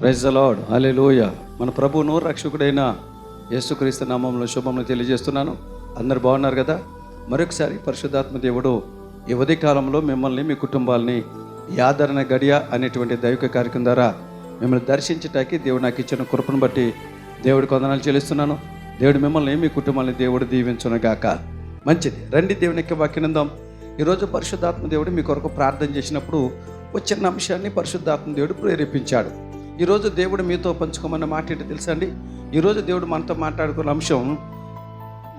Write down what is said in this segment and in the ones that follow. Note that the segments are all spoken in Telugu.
ప్రైజ్ అలాడ్ అలే లోయ మన ప్రభువును రక్షకుడైన యేసుక్రీస్తు నామంలో శుభములు తెలియజేస్తున్నాను. అందరు బాగున్నారు కదా? మరొకసారి పరిశుద్ధాత్మ దేవుడు ఈ ఉదయ కాలంలో మిమ్మల్ని మీ కుటుంబాలని యాదరణ గడియ అనేటువంటి దైవిక కార్యక్రమం ద్వారా మిమ్మల్ని దర్శించటానికి దేవుడు నాకు ఇచ్చిన కృపను బట్టి దేవుడికి వందనాలు చెల్లిస్తున్నాను. దేవుడు మిమ్మల్ని మీ కుటుంబాన్ని దేవుడు దీవించునగాక. మంచిది. రండి దేవుని యొక్క వాక్యనందాం ఈరోజు పరిశుద్ధాత్మ దేవుడు మీ కొరకు ప్రార్థన చేసినప్పుడు ఒక చిన్న అంశాన్ని పరిశుద్ధాత్మ దేవుడు ప్రేరేపించాడు. ఈరోజు దేవుడు మీతో పంచుకోమన్న మాట ఏంటి తెలుసా అండి? ఈరోజు దేవుడు మనతో మాట్లాడుకున్న అంశం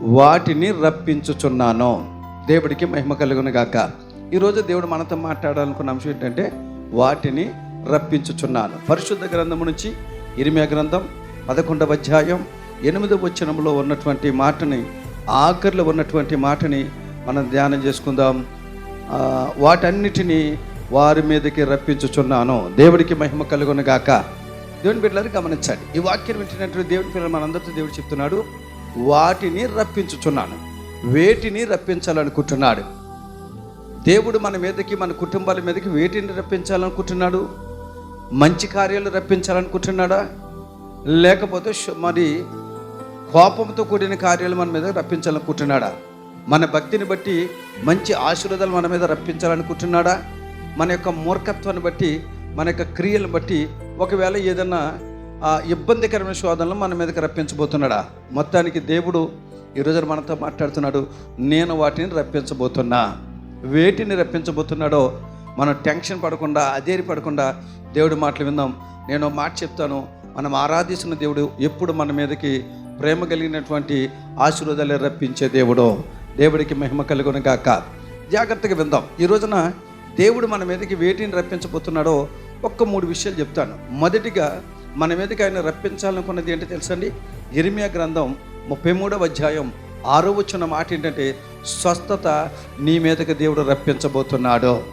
వాటిని రప్పించుచున్నాను. దేవుడికి మహిమ కలుగును గాక. ఈరోజు దేవుడు మనతో మాట్లాడాలనుకున్న అంశం ఏంటంటే వాటిని రప్పించుచున్నాను. పరిశుద్ధ గ్రంథం నుంచి ఇరిమియా గ్రంథం పదకొండవ అధ్యాయం ఎనిమిదవ వచనంలో ఉన్నటువంటి మాటని ఆఖరిలో ఉన్నటువంటి మాటని మనం ధ్యానం చేసుకుందాం. వాటన్నిటినీ వారి మీదకి రప్పించుచున్నాను. దేవుడికి మహిమ కలుగును గాక. దేవుని బిడ్డలను గమనించండి. ఈ వాక్యం వింటున్నట్టు దేవుని పిల్లలు మనందరితో దేవుడు చెప్తున్నాడు వాటిని రప్పించుచున్నాను. వేటిని రప్పించాలనుకుంటున్నాడు. దేవుడు మన మీదకి మన కుటుంబాల మీదకి వేటిని రప్పించాలనుకుంటున్నాడు? మంచి కార్యాలు రప్పించాలనుకుంటున్నాడా? లేకపోతే మరి కోపంతో కూడిన కార్యాలు మన మీద రప్పించాలనుకుంటున్నాడా? మన భక్తిని బట్టి మంచి ఆశీర్వాదాలు మన మీద రప్పించాలనుకుంటున్నాడా? మన యొక్క మూర్ఖత్వాన్ని బట్టి మన యొక్క క్రియలను బట్టి ఒకవేళ ఏదైనా ఆ, ఇబ్బందికరమైన శోధనలు మన మీదకి రప్పించబోతున్నాడా? మొత్తానికి దేవుడు ఈరోజు మనతో మాట్లాడుతున్నాడు. నేను వాటిని రప్పించబోతున్నా. వేటిని రప్పించబోతున్నాడో మనం టెన్షన్ పడకుండా అదేరి పడకుండా దేవుడు మాటలు విందాం. నేను మాట చెప్తాను. మనం ఆరాధిస్తున్న దేవుడు ఎప్పుడు మన మీదకి ప్రేమ కలిగినటువంటి ఆశీర్వాదాలు రప్పించే దేవుడు. దేవుడికి మహిమ కలుగును గాక. జాగ్రత్తగా విందాం. ఈ రోజున దేవుడు మన మీదకి వేటిని రప్పించబోతున్నాడో ఒక్క మూడు విషయాలు చెప్తాను. మొదటిగా మన మీదకి ఆయన రప్పించాలనుకున్నది ఏంటో తెలుసండి? ఇరిమియా గ్రంథం ముప్పై మూడవ అధ్యాయం ఆరో వచ్చిన మాట ఏంటంటే స్వస్థత నీ మీదకి దేవుడు రప్పించబోతున్నాడు.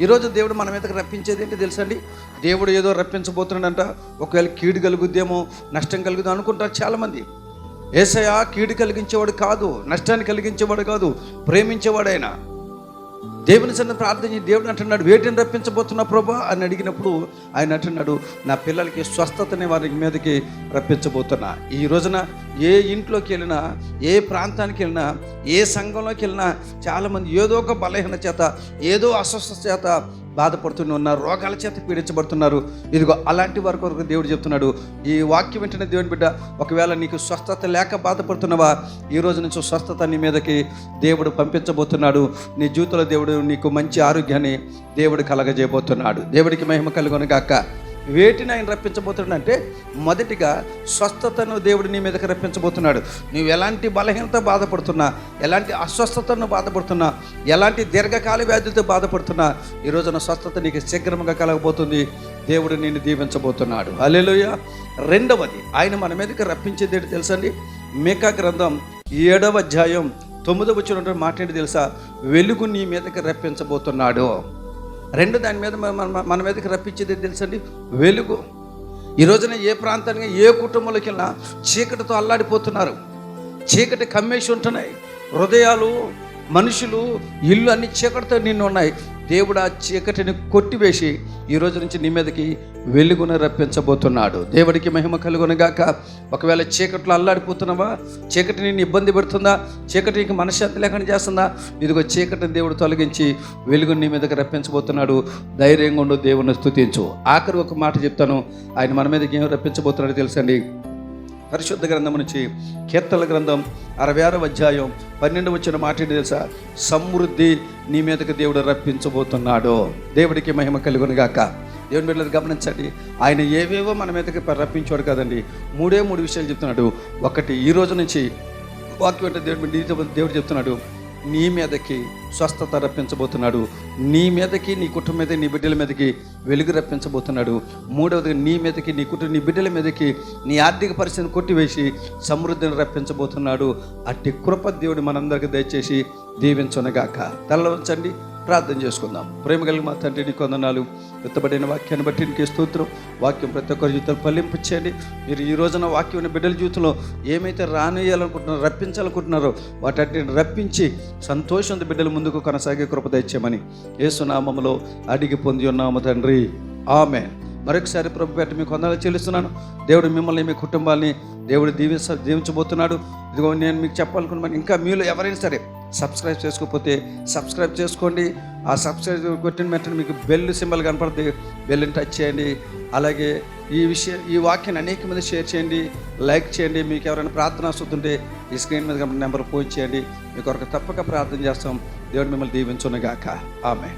ఈరోజు దేవుడు మన మీదకి రప్పించేది ఏంటి తెలుసండి? దేవుడు ఏదో రప్పించబోతున్నాడంట ఒకవేళ కీడు కలుగుద్దేమో నష్టం కలుగుద్దాం అనుకుంటారు చాలామంది. ఏసయా కీడు కలిగించేవాడు కాదు నష్టాన్ని కలిగించేవాడు కాదు ప్రేమించేవాడైనా. దేవుని సన్న ప్రార్థన దేవుడు అంటున్నాడు వేటిని రప్పించబోతున్నా ప్రభా? అని అడిగినప్పుడు ఆయన అంటున్నాడు నా పిల్లలకి స్వస్థతని వారి మీదకి రప్పించబోతున్నా. ఈ రోజున ఏ ఇంట్లోకి వెళ్ళినా ఏ ప్రాంతానికి వెళ్ళినా ఏ సంఘంలోకి వెళ్ళినా చాలామంది ఏదో ఒక బలహీన చేత ఏదో అస్వస్థ చేత బాధపడుతూనే ఉన్నారు రోగాల చేత పీడించబడుతున్నారు. ఇదిగో అలాంటి వారి కొరకు దేవుడు చెప్తున్నాడు. ఈ వాక్యం వెంటనే దేవుని బిడ్డ ఒకవేళ నీకు స్వస్థత లేక బాధపడుతున్నావా ఈ రోజు నుంచి స్వస్థత నీ మీదకి దేవుడు పంపించబోతున్నాడు. నీ జీవితంలో దేవుడు నీకు మంచి ఆరోగ్యాన్ని దేవుడు కలగజేయబోతున్నాడు. దేవుడికి మహిమ కలుగును గాక. వేటిని ఆయన రప్పించబోతున్నాడు అంటే మొదటిగా స్వస్థతను దేవుడు నీ మీదకి రప్పించబోతున్నాడు. నువ్వు ఎలాంటి బలహీనత బాధపడుతున్నా ఎలాంటి అస్వస్థతను బాధపడుతున్నా ఎలాంటి దీర్ఘకాల వ్యాధులతో బాధపడుతున్నా ఈరోజున స్వస్థత నీకు శీఘ్రంగా కలగబోతుంది. దేవుడు నిన్ను దీవించబోతున్నాడు. అలెలుయ రెండవది ఆయన మన మీదకి రప్పించేది ఏంటి తెలుసండి మేకా గ్రంథం ఏడవ అధ్యాయం తొమ్మిదవ వచ్చినటువంటి మాట ఏంటి తెలుసా? వెలుగు నీ మీదకి రప్పించబోతున్నాడు. రెండు దాని మీద మన- మన- మీదకి రప్పించేది తెలుసండి? వెలుగు. ఈ రోజున ఏ ప్రాంతానికి ఏ కుటుంబంలోకి వెళ్ళినా చీకటితో అల్లాడిపోతున్నారు. చీకటి కమ్మేసి ఉంటున్నాయి. హృదయాలు మనుషులు ఇల్లు అన్ని చీకటితో నిన్ను ఉన్నాయి. దేవుడు ఆ చీకటిని కొట్టివేసి ఈ రోజు నుంచి నీ మీదకి వెలుగును రప్పించబోతున్నాడు. దేవుడికి మహిమ కలుగునగాక. ఒకవేళ చీకట్లో అల్లాడిపోతున్నావా? చీకటి నిన్ను ఇబ్బంది పెడుతుందా? చీకటి నీకు మనశ్శాంతి లేకుండా చేస్తుందా? ఇదిగో చీకటిని దేవుడు తొలగించి వెలుగుని నీ మీదకి రప్పించబోతున్నాడు. ధైర్యంగా ఉండు దేవుని స్తుతించు. ఆఖరి ఒక మాట చెప్తాను. ఆయన మన మీదకి ఏం రప్పించబోతున్నాడో తెలుసండి? పరిశుద్ధ గ్రంథం నుంచి కీర్తన గ్రంథం అరవై ఆరవ అధ్యాయం పన్నెండు వచ్చిన మాట ఏంటి తెలుసా? సమృద్ధి నీ మీదకి దేవుడు రప్పించబోతున్నాడు. దేవుడికి మహిమ కలుగునుగాక దేవుని బిడ్డలు గమనించండి. ఆయన ఏవేవో మన మీదకి రప్పించాడు కదండి. మూడే మూడు విషయాలు చెప్తున్నాడు. ఒకటి ఈ రోజు నుంచి వాక్యం అంటే దేవుడు దేవుడు చెప్తున్నాడు. నీ మీదకి స్వస్థత రప్పించబోతున్నాడు. నీ మీదకి నీ కుటుంబం మీద నీ బిడ్డల మీదకి వెలుగు రప్పించబోతున్నాడు. మూడవది నీ మీదకి నీ కుటుంబ నీ బిడ్డల మీదకి నీ ఆర్థిక పరిస్థితిని కొట్టివేసి సమృద్ధిని రప్పించబోతున్నాడు. అట్టి కృప దేవుడు మనందరికీ దయచేసి దీవించునగాక. తలవంచండి. ప్రార్థన చేసుకుందాం. ప్రేమ కలిగి మా తండ్రి నీ కొందనాలు ఎత్తబడిన వాక్యాన్ని బట్టి నీకు స్తోత్రం. వాక్యం ప్రతి ఒక్కరి జీవితాలు ఫలింపు మీరు ఈ రోజున వాక్యం బిడ్డల జీవితంలో ఏమైతే రానియాలనుకుంటున్నారో రప్పించాలనుకుంటున్నారో వాటన్నిటిని రప్పించి సంతోషంతో బిడ్డల ముందుకు కొనసాగే కృప తెచ్చామని ఏసునామములో అడిగి పొంది ఉన్నాము తండ్రి. ఆమె మరొకసారి ప్రభు పెట్టి మీకు వందలు చెల్లిస్తున్నాను. దేవుడు మిమ్మల్ని మీ కుటుంబాన్ని దేవుడు దీవించ దీవించబోతున్నాడు. ఇదిగో నేను మీకు చెప్పాలనుకున్నాను ఇంకా మీలో ఎవరైనా సరే సబ్స్క్రైబ్ చేసుకోకపోతే సబ్స్క్రైబ్ చేసుకోండి. ఆ సబ్స్క్రైబ్ కొట్టిన వెంటనే మీకు బెల్ సింబల్ కనపడుతుంది. బెల్ని టచ్ చేయండి. అలాగే ఈ విషయం ఈ వాక్యాన్ని అనేక మంది షేర్ చేయండి. లైక్ చేయండి. మీకు ఎవరైనా ప్రార్థన వస్తుంటే ఈ స్క్రీన్ మీద నెంబర్ ఫోన్ చేయండి. మీ కొరకు తప్పక ప్రార్థన చేస్తాం. దేవుడు మిమ్మల్ని దీవించునుగాక. ఆమె